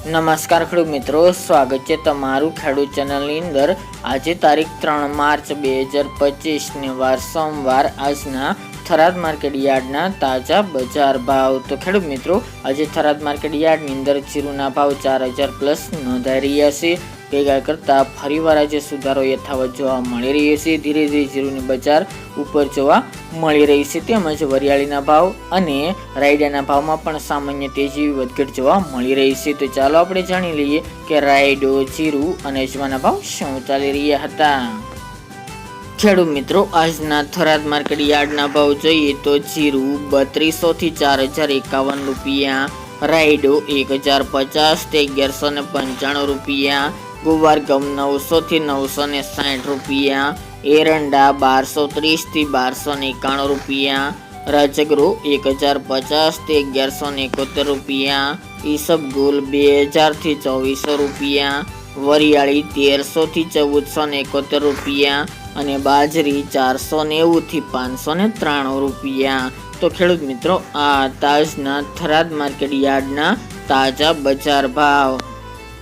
નમસ્કાર ખેડૂત મિત્રો, સ્વાગત છે તમારું ખેડૂત ચેનલની અંદર. આજે તારીખ ત્રણ માર્ચ બે હજાર પચીસને વાર સોમવાર, આજના થરાદ માર્કેટ યાર્ડના તાજા બજાર ભાવ. તો ખેડૂત મિત્રો, આજે થરાદ માર્કેટ યાર્ડની અંદર જીરુના ભાવ ચાર હજાર પ્લસ નોંધાઈ રહ્યા છે. ભેગા કરતાં ફરીવાર આજે સુધારો યથાવત જોવા મળી રહ્યો છે. ધીરે ધીરે જીરુની બજાર ઉપર જોવા મળી રહી છે. તેમજ વરિયાળીના ભાવ અને રાયડાના ભાવમાં પણ સામાન્ય તેજી વધઘટ જોવા મળી રહી છે. તો ચાલો આપણે જાણી લઈએ કે રાયડો, જીરું અને અજવાના ભાવ શું ચાલી રહ્યા હતા. ખેડૂત મિત્રો, આજના થરાદ માર્કેટ યાર્ડના ભાવ જોઈએ તો જીરું બત્રીસો થી ચાર હજાર એકાવન રૂપિયા, રાયડો એક હજાર પચાસથી અગિયારસો ને પંચાણું રૂપિયા ગુવાર ગમ નવસો થી નવસો ને સાઠ રૂપિયા, એરંડા બારસો ત્રીસથી બારસો એકાણું રૂપિયા, રાજગૃહ એક હજાર પચાસથી અગિયારસો એકોતેર રૂપિયા ઈસબગુલ બે હજારથી ચોવીસો રૂપિયા, વરિયાળી તેરસો થી ચૌદસો એકોતેર રૂપિયા અને બાજરી ચારસો નેવું થી પાંચસો ને ત્રાણું રૂપિયા. તો ખેડૂત મિત્રો, આ તાજના થરાદ માર્કેટ યાર્ડના તાજા બજાર ભાવ.